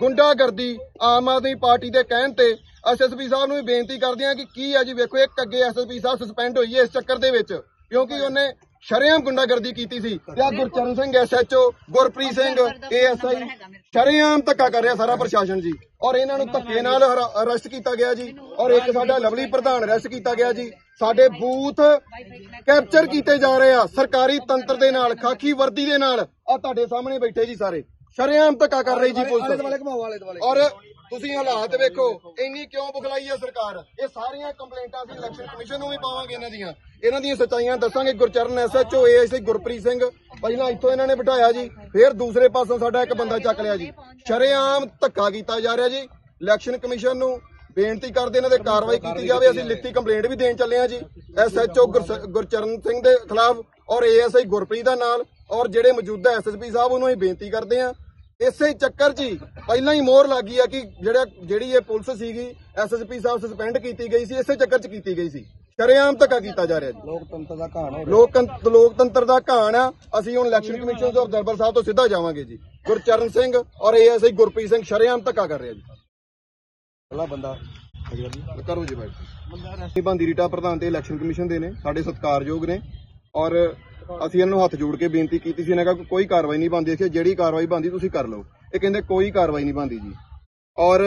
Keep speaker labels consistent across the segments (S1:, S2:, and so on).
S1: ਗੁੰਡਾਗਰਦੀ ਆਮ ਆਦਮੀ ਪਾਰਟੀ ਦੇ ਕਹਿਣ ਤੇ ਐਸਐਸਪੀ ਸਾਹਿਬ ਨੂੰ ਵੀ ਬੇਨਤੀ ਕਰਦੇ ਆ ਕਿ ਕੀ ਆ ਜੀ, ਵੇਖੋ, ਇੱਕ ਅੱਗੇ ਐਸਐਸਪੀ ਸਾਹਿਬ ਸਸਪੈਂਡ ਹੋਈ ਹੈ ਇਸ ਚੱਕਰ ਦੇ ਵਿੱਚ, ਕਿਉਂਕਿ ਉਹਨੇ ਸ਼ਰੇਆਮ ਗੁੰਡਾਗਰਦੀ ਕੀਤੀ ਸੀ। ਤੇ ਆ ਗੁਰਚਰਨ ਸਿੰਘ ਐਸਐਚਓ ਗੁਰਪ੍ਰੀਤ ਸਿੰਘ, ਏਐਸਆਈ, ਸ਼ਰੇਆਮ ਧੱਕਾ ਕਰ ਰਿਹਾ ਸਾਰਾ ਪ੍ਰਸ਼ਾਸਨ ਜੀ। ਔਰ ਇਹਨਾਂ ਨੂੰ ਧੱਕੇ ਨਾਲ ਅਰੈਸਟ ਕੀਤਾ ਗਿਆ ਜੀ। ਔਰ ਇੱਕ ਸਾਡਾ ਲਵਲੀ ਪ੍ਰਧਾਨ ਅਰੈਸਟ ਕੀਤਾ ਗਿਆ ਜੀ। ਸਾਡੇ ਬੂਥ ਕੈਪਚਰ ਕੀਤੇ ਜਾ ਰਹੇ ਆ, ਸਰਕਾਰੀ ਤੰਤਰ ਦੇ ਨਾਲ, ਖਾਕੀ ਵਰਦੀ ਦੇ ਨਾਲ। ਆ ਤੁਹਾਡੇ ਸਾਹਮਣੇ ਬੈਠੇ ਜੀ ਸਾਰੇ। ਸ਼ਰੇਆਮ ਧੱਕਾ ਕਰ ਰਹੀ ਜੀ ਪੁਲਿਸ ਔਰ ਤੁਸੀਂ ਹਾਲਾਤ ਵੇਖੋ ਇੰਨੀ ਕਿਉਂ ਬੁਖਲਾਈ ਹੈ ਸਰਕਾਰ? ਇਹ ਸਾਰੀਆਂ ਕੰਪਲੇਂਟਾਂ ਅਸੀਂ ਇਲੈਕਸ਼ਨ ਕਮਿਸ਼ਨ ਨੂੰ ਵੀ ਪਾਵਾਂਗੇ ਇਹਨਾਂ ਦੀਆਂ। ਇਹਨਾਂ ਦੀਆਂ ਸੱਚਾਈਆਂ ਦੱਸਾਂਗੇ ਗੁਰਚਰਨ ਐਸਐਚਓ ਏਐਸਆਈ ਗੁਰਪ੍ਰੀਤ ਸਿੰਘ। ਪਹਿਲਾਂ ਇੱਥੋਂ ਇਹਨਾਂ ਨੇ ਬਿਠਾਇਆ ਜੀ ਫਿਰ ਦੂਸਰੇ ਪਾਸੋਂ ਸਾਡਾ ਇੱਕ ਬੰਦਾ ਚੱਕ ਲਿਆ ਜੀ। ਸ਼ਰੇਆਮ ਧੱਕਾ ਕੀਤਾ ਜਾ ਰਿਹਾ ਜੀ ਇਲੈਕਸ਼ਨ ਕਮਿਸ਼ਨ ਨੂੰ ਬੇਨਤੀ ਕਰਦੇ ਇਹਨਾਂ ਤੇ ਕਾਰਵਾਈ ਕੀਤੀ ਜਾਵੇ ਅਸੀਂ ਲਿਖਤੀ ਕੰਪਲੇਂਟ ਵੀ ਦੇਣ ਚੱਲੇ ਆ ਜੀ। ਐਸਐਚਓ ਗੁਰਚਰਨ ਸਿੰਘ ਦੇ ਖਿਲਾਫ ਔਰ ਏਐਸਆਈ ਗੁਰਪ੍ਰੀਤ ਦਾ ਨਾਲ ਔਰ ਜਿਹੜੇ ਮੌਜੂਦਾ ਐਸਐਸਪੀ ਸਾਹਿਬ ਉਹਨੂੰ ਅਸੀਂ ਬੇਨਤੀ ਕਰਦੇ ਆ ਇਸੇ ਚੱਕਰ 'ਚ ਹੀ ਪਹਿਲਾਂ ਹੀ ਮੋਹਰ ਲੱਗੀ ਆ ਕਿ ਜਿਹੜਾ ਜਿਹੜੀ ਇਹ ਪੁਲਿਸ ਸੀਗੀ ਐਸਐਸਪੀ ਸਾਹਿਬ ਸਸਪੈਂਡ ਕੀਤੀ ਗਈ ਸੀ ਇਸੇ ਚੱਕਰ 'ਚ ਕੀਤੀ ਗਈ ਸੀ। ਸ਼ਰੇਆਮ ਧੱਕਾ ਕੀਤਾ ਜਾ ਰਿਹਾ ਜੀ।
S2: ਲੋਕਤੰਤਰ ਦਾ ਕਹਾਣ ਹੈ
S1: ਲੋਕਤੰਤਰ ਲੋਕਤੰਤਰ ਦਾ ਕਹਾਣ ਆ। ਅਸੀਂ ਹੁਣ ਇਲੈਕਸ਼ਨ ਕਮਿਸ਼ਨ ਤੋਂ ਅਬਜ਼ਰਵਰ ਸਾਹਿਬ ਤੋਂ ਸਿੱਧਾ ਜਾਵਾਂਗੇ ਜੀ। ਗੁਰਚਰਨ ਸਿੰਘ ਔਰ ਏਐਸਆਈ ਗੁਰਪ੍ਰੀਤ ਸਿੰਘ ਸ਼ਰੇਆਮ ਧੱਕਾ ਕਰ ਰਿਹਾ ਜੀ।
S2: ਪਹਿਲਾ ਬੰਦਾ।
S1: ਕਰੋ ਜੀ ਬਾਈ। ਬੰਦੀ ਰੀਟਾ ਪ੍ਰਧਾਨ ਤੇ ਇਲੈਕਸ਼ਨ ਕਮਿਸ਼ਨ ਦੇ ਨੇ। ਸਾਡੇ ਸਤਿਕਾਰਯੋਗ ਨੇ। ਔਰ ਅਸੀਂ ਇਹਨਾਂ ਨੂੰ ਹੱਥ ਜੋੜ ਕੇ ਬੇਨਤੀ ਕੀਤੀ ਸੀ, ਇਹਨਾਂ ਕਿਹਾ ਕੋਈ ਕਾਰਵਾਈ ਨਹੀਂ ਬੰਦੀ ਸੀ ਜਿਹੜੀ ਕਾਰਵਾਈ ਬੰਦੀ ਤੁਸੀਂ ਕਰ ਲਓ। ਇਹ ਕਹਿੰਦੇ ਕੋਈ ਕਾਰਵਾਈ ਨਹੀਂ ਬੰਦੀ ਜੀ। ਔਰ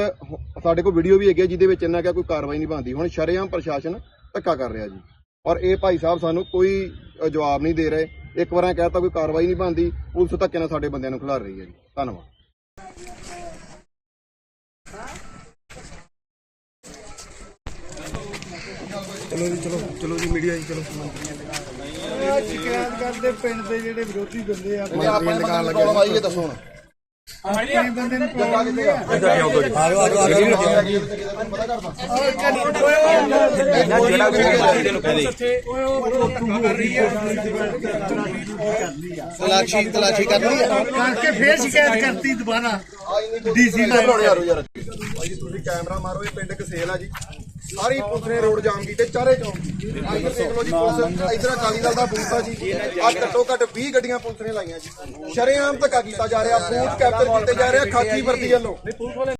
S1: ਸਾਡੇ ਕੋਲ ਵੀਡੀਓ ਵੀ ਹੈਗੀ ਜਿਹਦੇ ਵਿੱਚ ਇਹਨਾਂ ਕਿਹਾ ਕੋਈ ਕਾਰਵਾਈ ਨਹੀਂ ਬੰਦੀ ਹੁਣ ਸ਼ਰੇਆਮ ਪ੍ਰਸ਼ਾਸਨ ਧੱਕਾ ਕਰ ਰਿਹਾ ਜੀ। ਔਰ ਇਹ ਭਾਈ ਸਾਹਿਬ ਸਾਨੂੰ ਕੋਈ ਜਵਾਬ ਨਹੀਂ ਦੇ ਰਹੇ। ਇੱਕ ਵਾਰਾਂ ਕਹਿਤਾ ਕੋਈ ਕਾਰਵਾਈ ਨਹੀਂ ਬੰਦੀ ਪੁਲਿਸ ਧੱਕੇ ਨਾਲ ਸਾਡੇ ਬੰਦਿਆਂ ਨੂੰ ਖਿਲਾਰ ਰਹੀ ਹੈ ਜੀ। ਧੰਨਵਾਦ।
S2: ਚਲੋ ਜੀ ਚਲੋ ਚਲੋ ਜੀ ਮੀਡੀਆ ਜੀ ਚਲੋ।
S3: ਸ਼ਿਕਾਇਤ ਕਰਦੇ ਪਿੰਡ ਦੇ ਜਿਹੜੇ ਵਿਰੋਧੀ ਬੰਦੇ ਆ
S1: ਆਪਾਂ ਦੁਕਾਨ ਲੱਗੇ ਆਈਏ ਦੱਸੋ ਹੁਣ
S3: ਕਈ ਬੰਦੇ ਨੂੰ।
S1: ਜੱਗਾ ਕਿੱਥੇ ਆ
S2: ਆਜੋ ਆਜੋ ਆਜੋ
S1: ਤਲਾਸ਼ੀ ਤਲਾਸ਼ੀ ਕਰਨੀ ਹੈ
S3: ਕਰਕੇ ਫੇਰ ਸ਼ਿਕਾਇਤ ਕਰਤੀ ਦੁਬਾਰਾ।
S1: ਡੀਸੀ ਨਾਲ ਬਣਾਉਣੇ ਯਾਰੋ ਯਾਰ। ਭਾਈ ਤੁਸੀਂ ਕੈਮਰਾ ਮਾਰੋ ਇਹ ਪਿੰਡ ਕਸੇਲ ਆ ਜੀ। ਸਾਰੀ ਪੁਲਿਸ ਨੇ ਰੋਡ ਜਾਮ ਕੀਤੇ, ਚਾਰੇ ਚੌਂਕ ਆਹ ਦੇਖ ਲਓ ਜੀ, ਪੁਲਿਸ ਇਧਰ ਅਕਾਲੀ ਦਲ ਦਾ ਬੂਥ ਆ ਜੀ। ਆ ਘੱਟੋ ਘੱਟ 20 ਗੱਡੀਆਂ ਪੁਲਿਸ ਨੇ ਲਾਈਆਂ ਜੀ। ਸ਼ਰੇਆਮ ਧੱਕਾ ਕੀਤਾ ਜਾ ਰਿਹਾ, ਬੂਥ ਕੈਪਚਰ ਕੀਤੇ ਜਾ ਰਿਹਾ ਖਾਕੀ ਵਰਦੀ ਵੱਲੋਂ।